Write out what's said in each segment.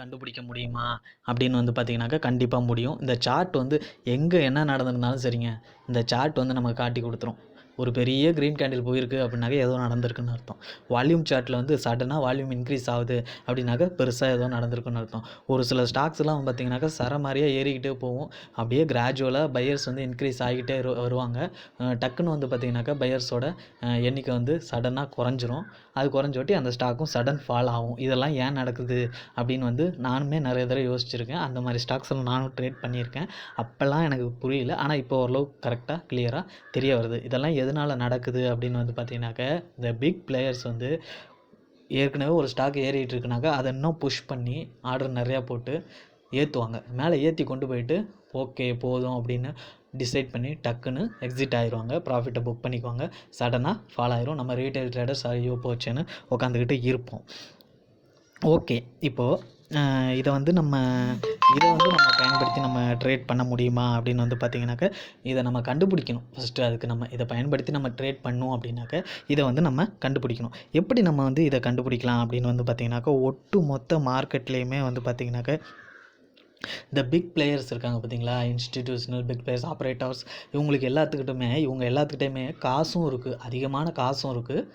கண்டுபிடிக்க முடியுமா அப்படின்னு வந்து பார்த்தீங்கனாக்கா கண்டிப்பாக முடியும். இந்த சார்ட் வந்து எங்கே என்ன நடந்திருந்தாலும் சரிங்க. இந்த சார்ட் வந்து நமக்கு காட்டி கொடுத்துரும். ஒரு பெரிய க்ரீன் கேண்டில் போயிருக்கு அப்படின்னாக்க ஏதோ நடந்திருக்குன்னு அர்த்தம். வால்யூம் சார்ட்டில் வந்து சடனாக வால்யூம் இன்க்ரீஸ் ஆகுது அப்படின்னாக்கா பெருசாக ஏதோ நடந்திருக்குன்னு அர்த்தம். ஒரு சில ஸ்டாக்ஸ்லாம் பார்த்தீங்கன்னாக்கா சரமாரியாக ஏறிக்கிட்டே போகும். அப்படியே கிராஜுவலாக பையர்ஸ் வந்து இன்க்ரீஸ் ஆகிக்கிட்டே வருவாங்க. டக்குன்னு வந்து பார்த்தீங்கன்னாக்கா பையர்ஸோட எண்ணிக்கை வந்து சடனாக குறைஞ்சிரும். அது குறைஞ்சோட்டி அந்த ஸ்டாக்கும் சடன் ஃபால் ஆகும். இதெல்லாம் ஏன் நடக்குது அப்படின்னு வந்து நானுமே நிறைய தடவை யோசிச்சிருக்கேன். அந்த மாதிரி ஸ்டாக்ஸ் எல்லாம் நானும் ட்ரேட் பண்ணியிருக்கேன். அப்போல்லாம் எனக்கு புரியல. ஆனால் இப்போ ஓரளவுக்கு கரெக்டாக கிளியராக தெரிய வருது. இதெல்லாம் எது எதனால் நடக்குது அப்படின்னு வந்து பார்த்தீங்கன்னாக்க இந்த பிக் பிளேயர்ஸ் வந்து ஏற்கனவே ஒரு ஸ்டாக் ஏறிட்டு இருக்குனாக்கா அதை இன்னும் புஷ் பண்ணி ஆர்டர் நிறையா போட்டு ஏற்றுவாங்க மேலே ஏற்றி கொண்டு போயிட்டு ஓகே போதும் அப்படின்னு டிசைட் பண்ணி டக்குன்னு எக்ஸிட் ஆயிடுவாங்க ப்ராஃபிட்டை புக் பண்ணிக்குவாங்க. சடனாக ஃபால் ஆயிரும். நம்ம ரீட்டைல் ட்ரேடர்ஸ் ஐயோ போச்சுன்னு உட்காந்துக்கிட்டு இருப்போம். ஓகே இப்போது இதை வந்து நம்ம இதை வந்து நம்ம பயன்படுத்தி நம்ம ட்ரேட் பண்ண முடியுமா அப்படின்னு வந்து பார்த்தீங்கன்னாக்க இதை நம்ம கண்டுபிடிக்கணும். ஃபஸ்ட்டு அதுக்கு நம்ம இதை பயன்படுத்தி நம்ம ட்ரேட் பண்ணோம் அப்படின்னாக்க இதை வந்து நம்ம கண்டுபிடிக்கணும். எப்படி நம்ம வந்து இதை கண்டுபிடிக்கலாம் அப்படின்னு வந்து பார்த்தீங்கன்னாக்கா ஒட்டு மொத்த மார்க்கெட்லேயுமே வந்து பார்த்தீங்கன்னாக்க இந்த பிக் பிளேயர்ஸ் இருக்காங்க பார்த்தீங்களா இன்ஸ்டிடியூஷனல் பிக் பிளேயர்ஸ் ஆப்ரேட்டர்ஸ் இவங்களுக்கு எல்லாத்துக்கிட்டுமே இவங்க எல்லாத்துக்கிட்டையுமே காசும் இருக்குது அதிகமான காசும் இருக்குது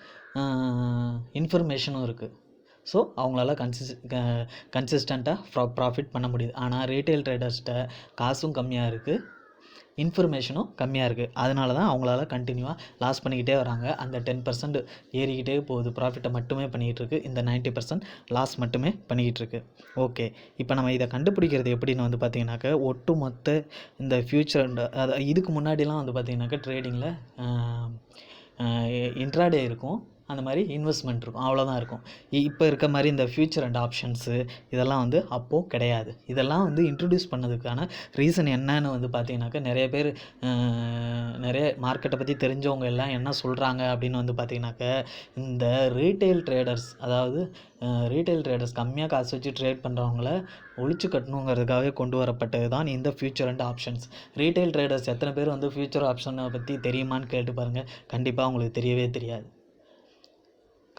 இன்ஃபர்மேஷனும் இருக்குது ஸோ அவங்களால கன்சிஸ் கன்சிஸ்டண்ட்டாக ப்ரா ப்ராஃபிட் பண்ண முடியுது. ஆனால் ரீட்டைல் ட்ரேடர்ஸ்கிட்ட காசும் கம்மியாக இருக்குது இன்ஃபர்மேஷனும் கம்மியாக இருக்குது அதனால தான் அவங்களால கண்டினியூவாக லாஸ் பண்ணிக்கிட்டே வராங்க. அந்த டென் பர்சன்ட் ஏறிக்கிட்டே போகுது. ப்ராஃபிட்டை மட்டுமே பண்ணிகிட்ருக்கு இந்த 90% பர்சன்ட் லாஸ் மட்டுமே பண்ணிக்கிட்டு இருக்கு. ஓகே இப்போ நம்ம இதை கண்டுபிடிக்கிறது எப்படின்னு வந்து பார்த்தீங்கன்னாக்க ஒட்டு மொத்த இந்த ஃப்யூச்சர் அது இதுக்கு முன்னாடிலாம் வந்து பார்த்திங்கனாக்கா ட்ரேடிங்கில் இன்ட்ராடே இருக்கும். அந்த மாதிரி இன்வெஸ்ட்மெண்ட் இருக்கும். அவ்வளோதான் இருக்கும். இப்போ இருக்க மாதிரி இந்த ஃப்யூச்சர் அண்ட் ஆப்ஷன்ஸு இதெல்லாம் வந்து அப்போது கிடையாது. இதெல்லாம் வந்து இன்ட்ரடியூஸ் பண்ணதுக்கான ரீசன் என்னன்னு வந்து பார்த்தீங்கன்னாக்கா நிறைய பேர் நிறைய மார்க்கெட்டை பற்றி தெரிஞ்சவங்க எல்லாம் என்ன சொல்கிறாங்க அப்படின்னு வந்து பார்த்தீங்கன்னாக்கா இந்த ரீட்டைல் ட்ரேடர்ஸ் அதாவது ரீட்டைல் ட்ரேடர்ஸ் கம்மியாக காசு வச்சு ட்ரேட் பண்ணுறவங்கள ஒழிச்சு கட்டணுங்கிறதுக்காகவே கொண்டு வரப்பட்டது தான் இந்த future and options retail traders எத்தனை பேர் வந்து ஃபியூச்சர் ஆப்ஷனை பற்றி தெரியுமான்னு கேட்டு பாருங்கள் கண்டிப்பாக உங்களுக்கு தெரியவே தெரியாது.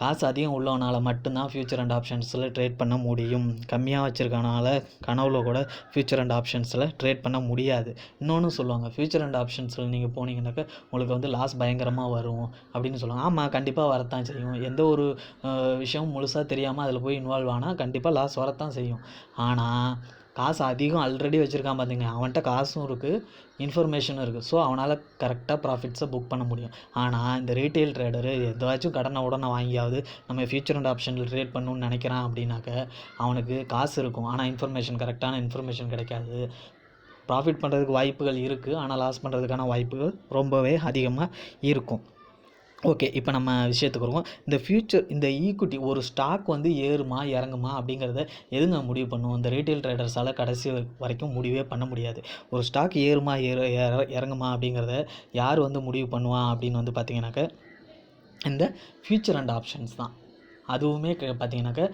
காசு அதிகம் உள்ளவனால் மட்டும்தான் ஃபியூச்சர் அண்ட் ஆப்ஷன்ஸில் ட்ரேட் பண்ண முடியும். கம்மியாக வச்சுருக்கனால கனவுல கூட ஃபியூச்சர் அண்ட் ஆப்ஷன்ஸில் ட்ரேட் பண்ண முடியாது. இன்னொன்று சொல்லுவாங்க ஃபியூச்சர் அண்ட் ஆப்ஷன்ஸில் நீங்கள் போனீங்கன்னாக்கா உங்களுக்கு வந்து லாஸ் பயங்கரமாக வரும் அப்படின்னு சொல்லுவாங்க. ஆமாம் கண்டிப்பாக வரத்தான் செய்யும். எந்த ஒரு விஷயமும் முழுசாக தெரியாமல் அதில் போய் இன்வால்வ் ஆனால் கண்டிப்பாக லாஸ் வரத்தான் செய்யும். ஆனால் காசு அதிகம் ஆல்ரெடி வச்சுருக்கான் பார்த்தீங்க அவன்கிட்ட காசும் இருக்குது இன்ஃபர்மேஷனும் இருக்குது ஸோ அவனால் கரெக்டாக ப்ராஃபிட்ஸை புக் பண்ண முடியும். ஆனால் இந்த ரீட்டைல் ட்ரேடரு எதாச்சும் கடனை உடனே வாங்கியாவது நம்ம ஃபியூச்சர் அண்ட் ஆப்ஷனில் ட்ரேட் பண்ணணும்னு நினைக்கிறான் அப்படின்னாக்க அவனுக்கு காசு இருக்கும். ஆனால் இன்ஃபர்மேஷன் கரெக்டான இன்ஃபர்மேஷன் கிடைக்காது. ப்ராஃபிட் பண்ணுறதுக்கு வாய்ப்புகள் இருக்குது ஆனால் லாஸ் பண்ணுறதுக்கான வாய்ப்புகள் ரொம்பவே அதிகமாக இருக்கும். ஓகே இப்போ நம்ம விஷயத்துக்கு வருவோம். இந்த ஃப்யூச்சர் இந்த ஈக்குட்டி ஒரு ஸ்டாக் வந்து ஏறுமா இறங்குமா அப்படிங்கிறத எதுங்க முடிவு பண்ணும்? இந்த ரீட்டைல் ட்ரேடர்ஸால் கடைசி வரைக்கும் முடிவே பண்ண முடியாது. ஒரு ஸ்டாக் ஏறுமா ஏற இறங்குமா அப்படிங்கிறத யார் வந்து முடிவு பண்ணுவா அப்படின்னு வந்து பார்த்தீங்கன்னாக்க இந்த ஃப்யூச்சர் அண்ட் ஆப்ஷன்ஸ் தான். அதுவுமே க- பார்த்தீங்கன்னாக்க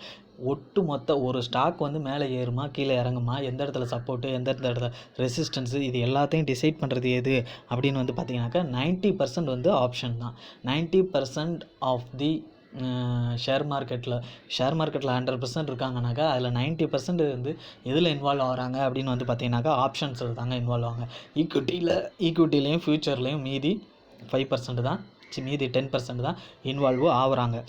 ஒட்டு மொத்த ஒரு ஸ்டாக் வந்து மேலே ஏறுமா கீழே இறங்குமா எந்த இடத்துல சப்போர்ட்டு எந்த இடத்துல ரெசிஸ்டன்ஸு இது எல்லாத்தையும் டிசைட் பண்ணுறது எது அப்படின்னு வந்து பார்த்தீங்கன்னாக்கா நைன்ட்டி பர்சன்ட் வந்து ஆப்ஷன் தான். Ninety percent of the share மார்க்கெட்டில் ஷேர் மார்க்கெட்டில் ஹண்ட்ரட் பர்சன்ட் இருக்காங்கனாக்கா அதில் நைன்ட்டி பர்சன்ட் வந்து எதில் இன்வால்வ் ஆகிறாங்க அப்படின்னு வந்து பார்த்தீங்கன்னாக்கா ஆப்ஷன்ஸில் தாங்க இன்வால்வ் ஆவாங்க. ஈக்விட்டியில் ஈக்விட்டிலையும் ஃப்யூச்சர்லேயும் மீதி ஃபைவ் பர்சன்ட் தான் சி, மீதி டென் பர்சன்ட் தான் இன்வால்வ் ஆகுறாங்க.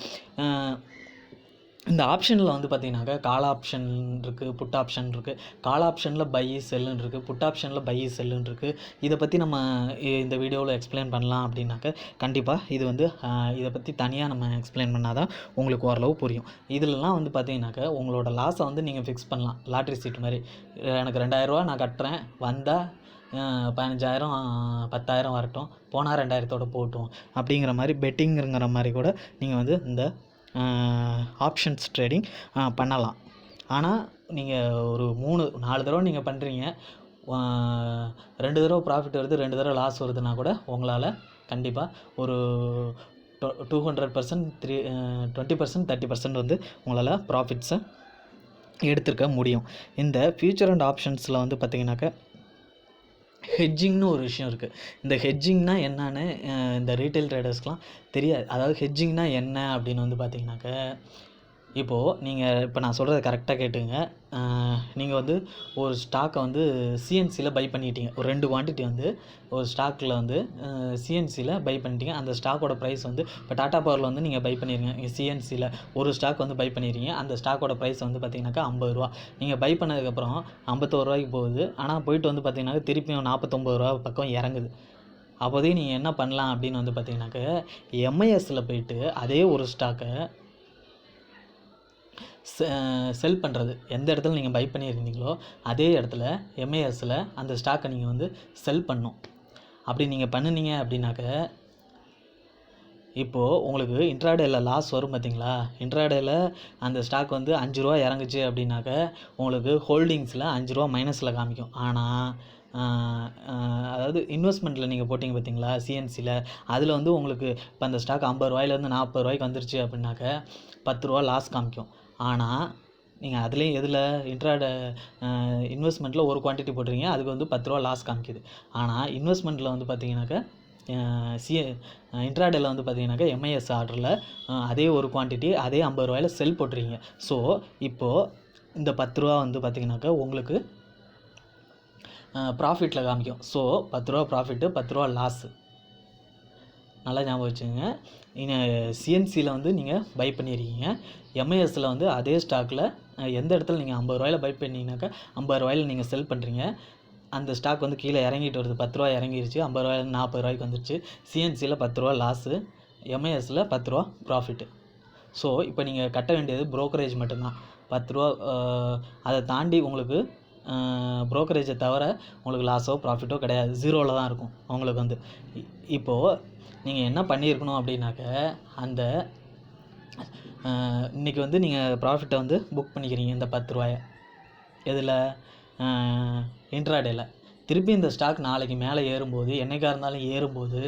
இந்த ஆப்ஷனில் வந்து பார்த்தீங்கன்னாக்கா கால் ஆப்ஷன் இருக்குது புட் ஆப்ஷன் இருக்குது கால் ஆப்ஷனில் பை செல்லுன்னு இருக்குது புட் ஆப்ஷனில் பை செல்லுன்னு இருக்குது இதை பற்றி நம்ம இந்த வீடியோவில் எக்ஸ்பிளைன் பண்ணலாம் அப்படின்னாக்க கண்டிப்பாக இது வந்து இதை பற்றி தனியாக நம்ம எக்ஸ்பிளைன் பண்ணால் தான் உங்களுக்கு ஓரளவு புரியும். இதிலலாம் வந்து பார்த்தீங்கன்னாக்கா உங்களோட லாஸை வந்து நீங்கள் ஃபிக்ஸ் பண்ணலாம். லாட்ரி சீட் மாதிரி. எனக்கு ரெண்டாயிரரூவா நான் கட்டுறேன். வந்தால் பதினஞ்சாயிரம் பத்தாயிரம் வரட்டும். போனால் ரெண்டாயிரத்தோட போட்டும். அப்படிங்கிற மாதிரி பெட்டிங்கிற மாதிரி கூட நீங்கள் வந்து இந்த ஆப்ஷன்ஸ் ட்ரேடிங் பண்ணலாம். ஆனால் நீங்கள் ஒரு மூணு நாலு தடவை நீங்கள் பண்ணுறீங்க ரெண்டு தடவை ப்ராஃபிட் வருது ரெண்டு தடவை லாஸ் வருதுன்னா கூட உங்களால் கண்டிப்பாக ஒரு two hundred percent three twenty percent thirty percent வந்து உங்களால் ப்ராஃபிட்ஸை எடுத்திருக்க முடியும். இந்த ஃபியூச்சர் அண்ட் ஆப்ஷன்ஸில் வந்து பார்த்தீங்கன்னாக்கா ஹெட்ஜிங்னு ஒரு விஷயம் இருக்குது இந்த ஹெட்ஜிங்னா என்னன்னு இந்த ரீட்டைல் ட்ரேடர்ஸ்க்கெலாம் தெரியாது. அதாவது ஹெட்ஜிங்னா என்ன அப்படின்னு வந்து பார்த்திங்கனாக்க இப்போது நீங்கள் இப்போ நான் சொல்கிறத கரெக்டாக கேட்டுங்க. நீங்கள் வந்து ஒரு ஸ்டாக்கை வந்து சிஎன்சியில் பை பண்ணிட்டீங்க. ஒரு ரெண்டு குவான்டிட்டி வந்து ஒரு ஸ்டாக்கில் வந்து சிஎன்சியில் பை பண்ணிட்டீங்க. அந்த ஸ்டாக்கோட ப்ரைஸ் வந்து இப்போ டாட்டா பவரில் வந்து நீங்கள் பை பண்ணிடுங்க சிஎன்சியில் ஒரு ஸ்டாக் வந்து பை பண்ணிடுறீங்க அந்த ஸ்டாக்கோட ப்ரைஸ் வந்து பார்த்தீங்கன்னாக்கா ஐம்பது ரூபா. நீங்கள் பை பண்ணதுக்கப்புறம் ஐம்பத்தோரு ரூபாய்க்கு போகுது. ஆனால் போயிட்டு வந்து பார்த்தீங்கன்னாக்கா திருப்பியும் நாற்பத்தொம்பது ரூபா பக்கம் இறங்குது. அப்போதையும் நீங்கள் என்ன பண்ணலாம் அப்படின்னு வந்து பார்த்தீங்கன்னாக்க எம்ஐஎஸில் போயிட்டு அதே ஒரு ஸ்டாக்கை செல் பண்ணுறது எந்த இடத்துல நீங்கள் பை பண்ணியிருந்தீங்களோ அதே இடத்துல எம்ஏஎஸில் அந்த ஸ்டாக்கை நீங்கள் வந்து செல் பண்ணும் அப்படி நீங்கள் பண்ணுனீங்க அப்படின்னாக்க இப்போது உங்களுக்கு இன்ட்ராடேயில் லாஸ் வரும் பார்த்தீங்களா இன்ட்ராடேயில் அந்த ஸ்டாக் வந்து அஞ்சு ரூபா இறங்குச்சு அப்படின்னாக்க உங்களுக்கு ஹோல்டிங்ஸில் அஞ்சு ரூபா மைனஸில் காமிக்கும். ஆனால் அதாவது இன்வெஸ்ட்மெண்ட்டில் நீங்கள் போட்டிங்க பார்த்தீங்களா சிஎன்சியில் அதில் வந்து உங்களுக்கு இப்போ அந்த ஸ்டாக் ஐம்பது ரூபாயிலேருந்து நாற்பது ரூபாய்க்கு வந்துருச்சு அப்படின்னாக்க பத்து ரூபா லாஸ் காமிக்கும். ஆனால் நீங்கள் அதுலேயும் எதில்? இன்ட்ராட இன்வெஸ்ட்மெண்ட்டில் ஒரு குவான்டிட்டி போடுறீங்க அதுக்கு வந்து பத்து ரூபா லாஸ் காமிக்குது. ஆனால் இன்வெஸ்ட்மெண்ட்டில் வந்து பார்த்தீங்கன்னாக்கா சி இன்ட்ராடேல வந்து பார்த்தீங்கன்னாக்கா எம்ஐஎஸ் ஆர்டரில் அதே ஒரு குவான்டிட்டி அதே ஐம்பது ரூபாயில செல் போட்டுறீங்க ஸோ இப்போது இந்த பத்து ரூபா வந்து பார்த்தீங்கன்னாக்கா உங்களுக்கு ப்ராஃபிட்டில் காமிக்கும். ஸோ பத்து ரூபா ப்ராஃபிட்டு பத்து ரூபா லாஸு நல்லா ஞாபகம் வச்சுக்கோங்க. நீங்கள் சிஎன்சியில் வந்து நீங்கள் பை பண்ணியிருக்கீங்க எம்ஐஎஸில் வந்து அதே ஸ்டாக்கில் எந்த இடத்துல நீங்கள் ஐம்பது ரூபாயில பை பண்ணீங்கன்னாக்கா ஐம்பது ரூபாயில நீங்கள் செல் பண்ணுறீங்க அந்த ஸ்டாக் வந்து கீழே இறங்கிட்டு வருது. பத்து ரூபா இறங்கிருச்சு. ஐம்பது ரூபாயில் நாற்பது ரூபாய்க்கு வந்துருச்சு. சிஎன்சியில் பத்து ரூபா லாஸு எம்ஐஎஸில் பத்து ரூபா ப்ராஃபிட்டு ஸோ இப்போ நீங்கள் கட்ட வேண்டியது ப்ரோக்கரேஜ் மட்டும்தான். பத்து ரூபா அதை தாண்டி உங்களுக்கு ப்ரோக்கரேஜை தவிர உங்களுக்கு லாஸோ ப்ராஃபிட்டோ கிடையாது. ஜீரோவில் தான் இருக்கும். உங்களுக்கு வந்து இப்போது நீங்கள் என்ன பண்ணியிருக்கணும் அப்படின்னாக்க அந்த இன்றைக்கி வந்து நீங்கள் ப்ராஃபிட்டை வந்து புக் பண்ணிக்கிறீங்க இந்த பத்து ரூபாயை. எதில்? இன்ட்ராடேயில் திருப்பி இந்த ஸ்டாக் நாளைக்கு மேலே ஏறும்போது என்றைக்காக இருந்தாலும் ஏறும்போது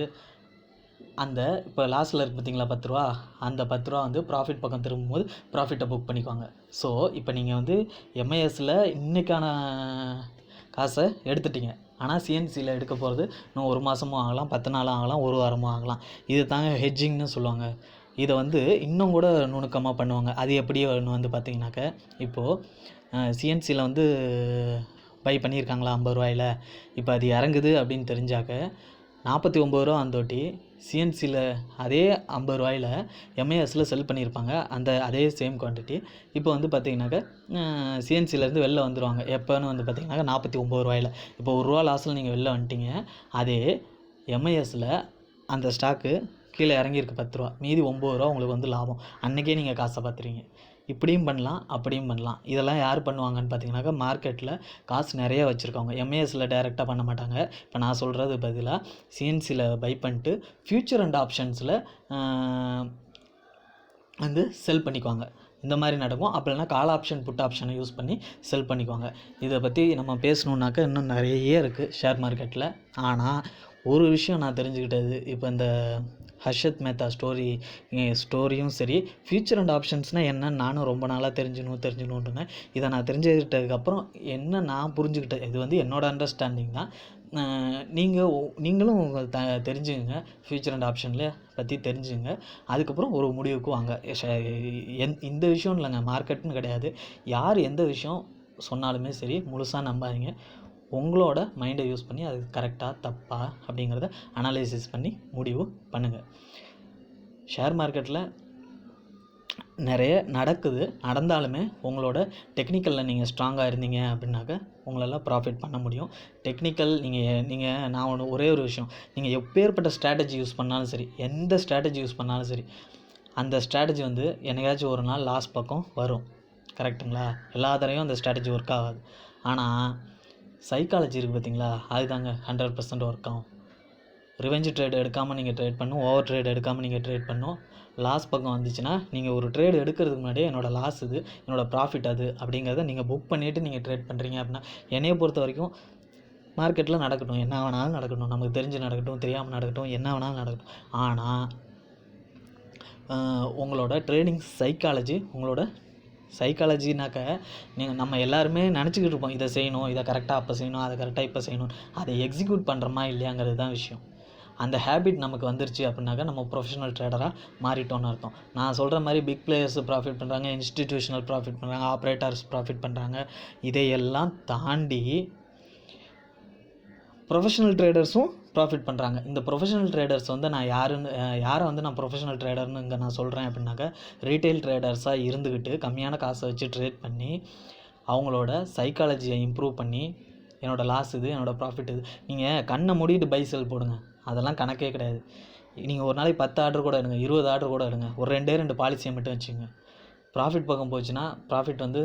அந்த இப்போ லாஸ்ட்டில் இருக்கு பார்த்தீங்களா பத்து ரூபா? அந்த பத்து ரூபா வந்து ப்ராஃபிட் பக்கம் திரும்பும்போது ப்ராஃபிட்டை புக் பண்ணிக்குவாங்க. ஸோ இப்போ நீங்கள் வந்து எம்ஐஎஸில் இன்றைக்கான காசை எடுத்துட்டீங்க. ஆனால் சிஎன்சியில் எடுக்க போகிறது இன்னும் ஒரு மாதமும் ஆகலாம் பத்து நாளும் ஆகலாம் ஒரு வாரமும் ஆகலாம். இது தாங்க ஹெட்ஜிங்னு சொல்லுவாங்க. இதை வந்து இன்னும் கூட நுணுக்கமாக பண்ணுவாங்க. அது எப்படி வந்து பார்த்தீங்கன்னாக்க இப்போது சிஎன்சியில் வந்து பை பண்ணியிருக்காங்களா ஐம்பது ரூபாயில? இப்போ அது இறங்குது அப்படின்னு தெரிஞ்சாக்க நாற்பத்தி ஒம்பது ரூபா வந்தோட்டி சிஎன்சியில் அதே ஐம்பது ரூபாயில எம்ஏஎஸில் செல் பண்ணியிருப்பாங்க. அந்த அதே சேம் குவான்டிட்டி இப்போ வந்து பார்த்தீங்கன்னாக்க சிஎன்சிலேருந்து வெளில வந்துடுவாங்க எப்போன்னு வந்து பார்த்தீங்கன்னாக்கா நாற்பத்தி ஒம்பது ரூபாயில. இப்போ ஒரு ரூபா லாஸில் நீங்கள் வெளில வந்துட்டீங்க. அதே எம்ஐஎஸில் அந்த ஸ்டாக்கு கீழே இறங்கியிருக்கு பத்து ரூபா. மீதி ஒம்பது ரூபா உங்களுக்கு வந்து லாபம். அன்றைக்கே நீங்கள் காசை பார்த்துருவீங்க இப்படியும் பண்ணலாம் அப்படியும் பண்ணலாம். இதெல்லாம் யார் பண்ணுவாங்கன்னு பார்த்தீங்கன்னாக்கா மார்க்கெட்டில் காசு நிறைய வச்சுருக்கவங்க. எம்ஏஎஸில் டைரெக்டாக பண்ண மாட்டாங்க. இப்போ நான் சொல்கிறது பதிலாக சிஎன்சியில் பை பண்ணிட்டு ஃப்யூச்சர் அண்ட் ஆப்ஷன்ஸில் வந்து செல் பண்ணிக்குவாங்க. இந்த மாதிரி நடக்கும். அப்போ இல்லைனா கால் ஆப்ஷன் புட் ஆப்ஷனை யூஸ் பண்ணி செல் பண்ணிக்குவாங்க. இதை பற்றி நம்ம பேசணுன்னாக்கா இன்னும் நிறைய இருக்குது ஷேர் மார்க்கெட்டில் ஆனால் ஒரு விஷயம் நான் தெரிஞ்சுக்கிட்டது இப்போ இந்த ஹர்ஷத் மேத்தா ஸ்டோரி ஸ்டோரியும் சரி. ஃப்யூச்சர் அண்ட் ஆப்ஷன்ஸ்னால் என்னன்னு நானும் ரொம்ப நாளாக தெரிஞ்சுக்கணும் தெரிஞ்சுக்கணுன்னு இதை நான் தெரிஞ்சுக்கிட்டதுக்கப்புறம் என்ன நான் புரிஞ்சுக்கிட்டேன்? இது வந்து என்னோடய அண்டர்ஸ்டாண்டிங் தான். நீங்கள் நீங்களும் த தெரிஞ்சுங்க ஃப்யூச்சர் அண்ட் ஆப்ஷனில் பற்றி தெரிஞ்சுங்க அதுக்கப்புறம் ஒரு முடிவுக்கு வாங்க. எந் இந்த விஷயம் இல்லைங்க. மார்க்கெட்னு கிடையாது. யார் எந்த விஷயம் சொன்னாலுமே சரி முழுசாக நம்பாதீங்க. உங்களோட மைண்டை யூஸ் பண்ணி அது கரெக்டாக தப்பா அப்படிங்கிறத அனலைசிஸ் பண்ணி முடிவு பண்ணுங்கள் ஷேர் மார்க்கெட்டில் நிறைய நடக்குது. நடந்தாலுமே உங்களோட டெக்னிக்கலில் நீங்கள் ஸ்ட்ராங்காக இருந்தீங்க அப்படின்னாக்க உங்களால் ப்ராஃபிட் பண்ண முடியும். டெக்னிக்கல் நீங்கள் நீங்கள் நான் ஒன்று ஒரே ஒரு விஷயம். நீங்கள் எப்பேற்பட்ட ஸ்ட்ராட்டஜி யூஸ் பண்ணாலும் சரி எந்த ஸ்ட்ராட்டஜி யூஸ் பண்ணாலும் சரி அந்த ஸ்ட்ராட்டஜி வந்து என்னைக்காச்சும் ஒரு நாள் லாஸ்ட் பக்கம் வரும். கரெக்ட்டுங்களா எல்லா தடவையும் அந்த ஸ்ட்ராட்டஜி ஒர்க் ஆகாது. ஆனால் சைக்காலஜி இருக்குது பார்த்தீங்களா அதுதாங்க ஹண்ட்ரட் பர்சன்ட் ஒர்க் ஆகும். ரிவெஞ்ச் ட்ரேட் எடுக்காமல் நீங்கள் ட்ரேட் பண்ணும் ஓவர் ட்ரேட் எடுக்காமல் நீங்கள் ட்ரேட் பண்ணும். லாஸ் பக்கம் வந்துச்சுன்னா நீங்கள் ஒரு ட்ரேட் எடுக்கிறதுக்கு முன்னாடியே என்னோடய லாஸ் இது என்னோடய ப்ராஃபிட் அது அப்படிங்கிறத நீங்கள் புக் பண்ணிவிட்டு நீங்கள் ட்ரேட் பண்ணுறீங்க அப்படின்னா என்னையை பொறுத்த வரைக்கும் மார்க்கெட்டில் நடக்கட்டும். என்ன வேணாலும் நடக்கட்டும். நமக்கு தெரிஞ்சு நடக்கட்டும் தெரியாமல் நடக்கட்டும் என்ன வேணாலும் நடக்கட்டும். ஆனால் உங்களோட ட்ரேடிங் சைக்காலஜி உங்களோட சைக்காலஜினாக்க நீங்கள் நம்ம எல்லாருமே நினச்சிக்கிட்டு இருப்போம் இதை செய்யணும் இதை கரெக்டாக அப்போ செய்யணும் அதை கரெக்டாக இப்போ செய்யணும். அதை எக்ஸிக்யூட் பண்ணுறோமா இல்லையாங்கிறது தான் விஷயம். அந்த ஹேபிட் நமக்கு வந்துருச்சு அப்படின்னாக்கா நம்ம ப்ரொஃபஷனல் ட்ரேடராக மாறிட்டோம்னு அர்த்தம். நான் சொல்கிற மாதிரி பிக் பிளேயர்ஸ் ப்ராஃபிட் பண்ணுறாங்க இன்ஸ்டிடியூஷனல் ப்ராஃபிட் பண்ணுறாங்க ஆப்ரேட்டர்ஸ் ப்ராஃபிட் பண்ணுறாங்க இதையெல்லாம் தாண்டி ப்ரொஃபஷனல் ட்ரேடர்ஸும் ப்ராஃபிட் பண்ணுறாங்க இந்த ப்ரொஃபஷனல் ட்ரேடர்ஸ் வந்து நான் யாருன்னு யாரை வந்து நான் ப்ரொஃபஷனல் ட்ரேடர்னு இங்கே நான் சொல்கிறேன் அப்படின்னாக்கா ரீட்டைல் ட்ரேடர்ஸாக இருந்துக்கிட்டு கம்மியான காசை வச்சு ட்ரேட் பண்ணி அவங்களோட சைக்காலஜியை இம்ப்ரூவ் பண்ணி என்னோடய லாஸ் இது என்னோடய ப்ராஃபிட் இது. நீங்கள் கண்ணை மூடிட்டு பை செல் போடுங்க. அதெல்லாம் கணக்கே கிடையாது. நீங்கள் ஒரு நாளைக்கு பத்து ஆர்டர் கூட எடுங்க இருபது ஆர்டர் கூட எடுங்க. ஒரு ரெண்டே ரெண்டு பாலிசியை மட்டும் வச்சுங்க ப்ராஃபிட் பக்கம் போச்சுன்னா ப்ராஃபிட் வந்து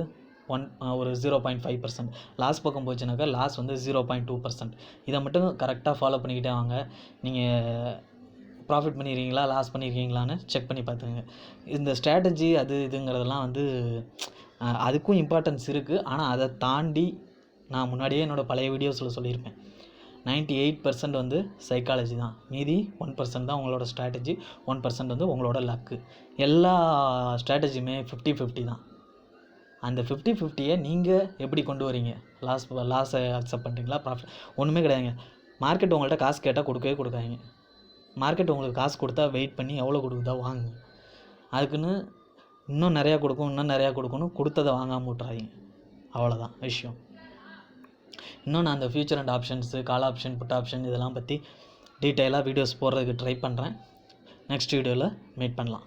ஒன் ஒரு zero point five percent loss பக்கம் போச்சுனாக்கா லாஸ் வந்து ஜீரோ பாயிண்ட் டூ பர்சன்ட் இதை மட்டும் கரெக்டாக ஃபாலோ பண்ணிக்கிட்டே வாங்க. நீங்கள் ப்ராஃபிட் பண்ணியிருக்கீங்களா லாஸ் பண்ணியிருக்கீங்களான்னு செக் பண்ணி பார்த்துங்க இந்த ஸ்ட்ராட்டஜி அது இதுங்கிறதெல்லாம் வந்து அதுக்கும் இம்பார்ட்டன்ஸ் இருக்குது ஆனால் அதை தாண்டி நான் முன்னாடியே என்னோடய பழைய வீடியோஸில் சொல்லியிருப்பேன் 98% எயிட் பர்சன்ட் வந்து சைக்காலஜி தான். மீதி ஒன் பர்சன்ட் தான் உங்களோட ஸ்ட்ராட்டஜி ஒன் பர்சன்ட் வந்து உங்களோட லக்கு எல்லா ஸ்ட்ராட்டஜியுமே ஃபிஃப்டி ஃபிஃப்டி தான். அந்த ஃபிஃப்டி ஃபிஃப்டியை நீங்கள் எப்படி கொண்டு வரீங்க? லாஸ் லாஸை அக்செப்ட் பண்ணுறீங்களா ப்ராஃபிட் ஒன்றுமே கிடையாதுங்க. மார்க்கெட் உங்கள்கிட்ட காசு கேட்டால் கொடுக்கவே கொடுக்காதீங்க. மார்க்கெட் உங்களுக்கு காசு கொடுத்தா வெயிட் பண்ணி எவ்வளோ கொடுக்குதா வாங்குங்க. அதுக்குன்னு இன்னும் நிறையா கொடுக்கும் இன்னும் நிறையா கொடுக்கணும் கொடுத்ததை வாங்காமல் விட்றாதீங்க அவ்வளோதான் விஷயம். இன்னும் நான் அந்த future and options call option put option இதெல்லாம் பற்றி டீட்டெயிலாக வீடியோஸ் போடுறதுக்கு ட்ரை பண்ணுறேன் நெக்ஸ்ட் வீடியோவில் மீட் பண்ணலாம்.